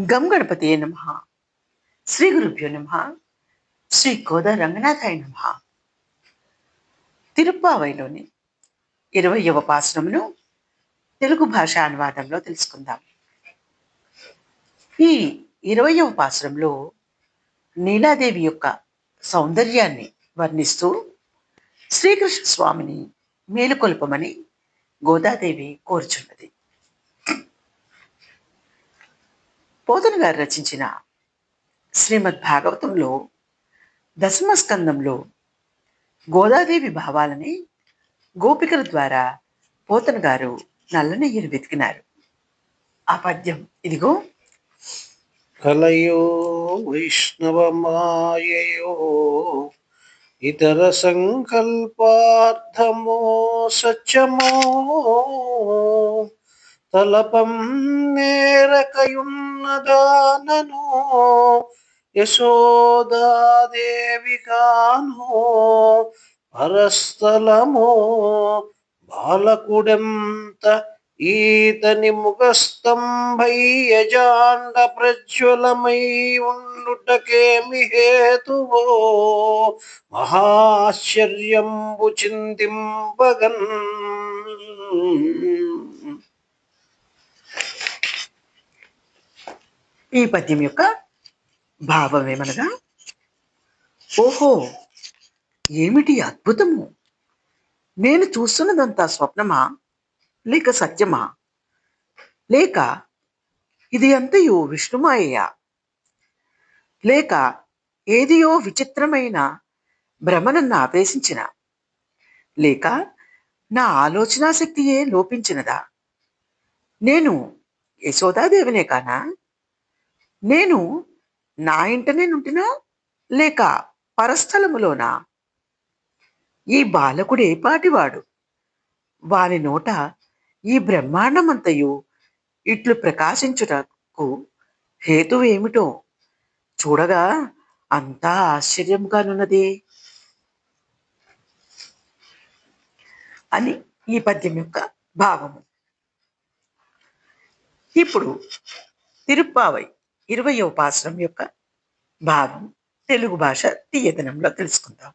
గం గణపతి నమ. శ్రీ గురుభ్యో నమ. శ్రీ కోద రంగనాథాయ నమ. తిరుప్పావైలోని ఇరవయవ పాసనమును తెలుగు భాష అనువాదంలో తెలుసుకుందాం. ఈ ఇరవయవ పాసనంలో నీలాదేవి యొక్క సౌందర్యాన్ని వర్ణిస్తూ శ్రీకృష్ణ స్వామిని మేలుకొల్పమని గోదాదేవి కోరుచున్నది. పోతన గారు రచించిన శ్రీమద్ భాగవతంలో దశమస్కందంలో గోదాదేవి భావాలని గోపికల ద్వారా పోతన గారు నల్లనెయ్యను వెతికినారు. ఆ పద్యం ఇదిగో. కలయో వైష్ణవమాయయో ఇతర సంకల్పార్థమో సత్యమో తలపం నేరకయున్నదానను యశోదాదేవి కానో పరస్థలమో బాలకుడెంత ఈతని ముఖస్తంభయ్యజాండ ప్రజ్వలమై ఉండుటకేమి హేతువో మహాశ్చర్యంబు చింతింపగన్ ఈ పద్యం యొక్క భావం ఏమనగా ఓహో ఏమిటి అద్భుతము? నేను చూస్తున్నదంతా స్వప్నమా? లేక సత్యమా? లేక ఇది అంతయు విష్ణుమాయ లేక ఏదియో విచిత్రమైన భ్రమనన్న ఆవేశించిన లేక నా ఆలోచనా శక్తియే లోపించినదా? నేను యశోదాదేవినే కానా? నేను నా ఇంటనే నుంటినా లేక పరస్థలములోనా? ఈ బాలకుడు ఏ పాటివాడు. వాని నోట ఈ బ్రహ్మాండమంతయు ఇట్లు ప్రకాశించుటకు హేతువేమిటో చూడగా అంతా ఆశ్చర్యంగానున్నదే అని ఈ పద్యం యొక్క భావము. ఇప్పుడు తిరుప్పావై ఇరవయో ఉపాసనం యొక్క భావం తెలుగు భాష తీయదనంలో తెలుసుకుందాం.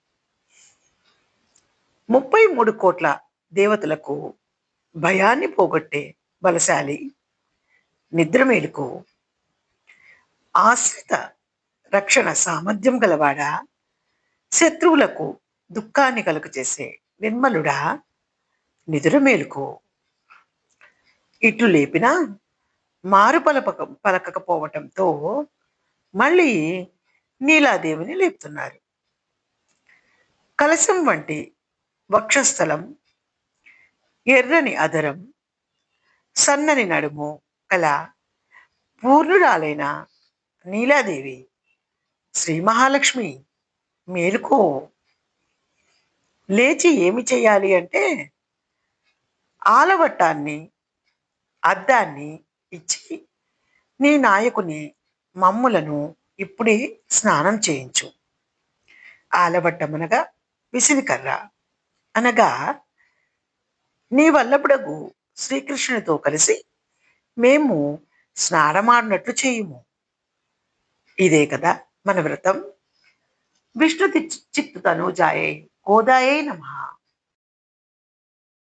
ముప్పై మూడు కోట్ల దేవతలకు భయాన్ని పోగొట్టే బలశాలి నిద్రమేలుకు ఆశ్రిత రక్షణ సామర్థ్యం గలవాడా? శత్రువులకు దుఃఖాన్ని కలుగు చేసే నిర్మలుడా? నిద్రమేలుకు. ఇట్లు లేపినా మారు పలపక పలకకపోవటంతో మళ్ళీ నీలాదేవిని లేపుతున్నారు. కలశం వంటి వక్షస్థలం ఎర్రని అదరం సన్నని నడుము కల పూర్ణురాలైన నీలాదేవి శ్రీ మహాలక్ష్మి మేలుకో. లేచి ఏమి చేయాలి అంటే ఆలవట్టాన్ని అద్దాన్ని ఇచ్చి నీ నాయకుని మమ్ములను ఇప్పుడే స్నానం చేయించు. ఆలవట్టమనగా విసిరికర్ర. అనగా నీ వల్లపుడగు శ్రీకృష్ణునితో కలిసి మేము స్నానమాడినట్లు చేయుము. ఇదే కదా మన వ్రతం. విష్ణు చిత్తు తనుజాయే గోదాయే నమ.